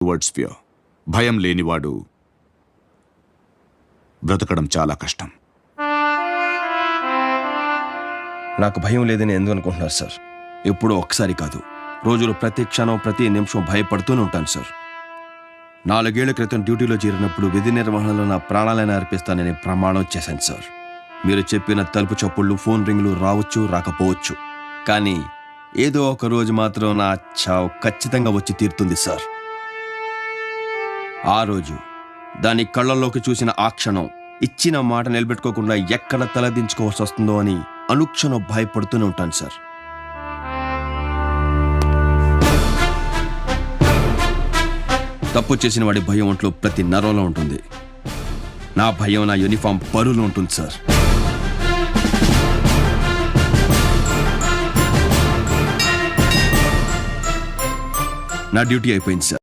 Towards fear భయం లేనివాడు బ్రతకడం చాలా కష్టం. నాకు భయం లేదని ఎందుకు అనుకుంటున్నారు సార్? ఎప్పుడో ఒక్కసారి కాదు. రోజులు ప్రతి క్షణం ప్రతి నిమిషం భయపడుతూనే ఉంటాను సార్. నాలుగేళ్ళ క్రితం డ్యూటీలో చేరినప్పుడు విధి నిర్వహణలో నా ప్రాణాలను అర్పిస్తానని ప్రమాణం చేశాను సార్. మీరు చెప్పిన తలుపు చప్పుళ్ళు ఫోన్ రింగులు రావచ్చు రాకపోవచ్చు. కానీ ఏదో ఒక రోజు మాత్రం నా చావు ఖచ్చితంగా వచ్చి తీరుతుంది సార్. ఆ రోజు దాని కళ్ళల్లోకి చూసిన ఆ క్షణం ఇచ్చిన మాట నిలబెట్టుకోకుండా ఎక్కడ తలదించుకోవాల్సి వస్తుందో అని అనుక్షణం భయపడుతూనే ఉంటాను సార్. తప్పు చేసిన వాడి భయం ఒంట్లో ప్రతి నరంలో ఉంటుంది. నా భయం నా యూనిఫామ్ పరులో ఉంటుంది సార్. నా డ్యూటీ అయిపోయింది సార్.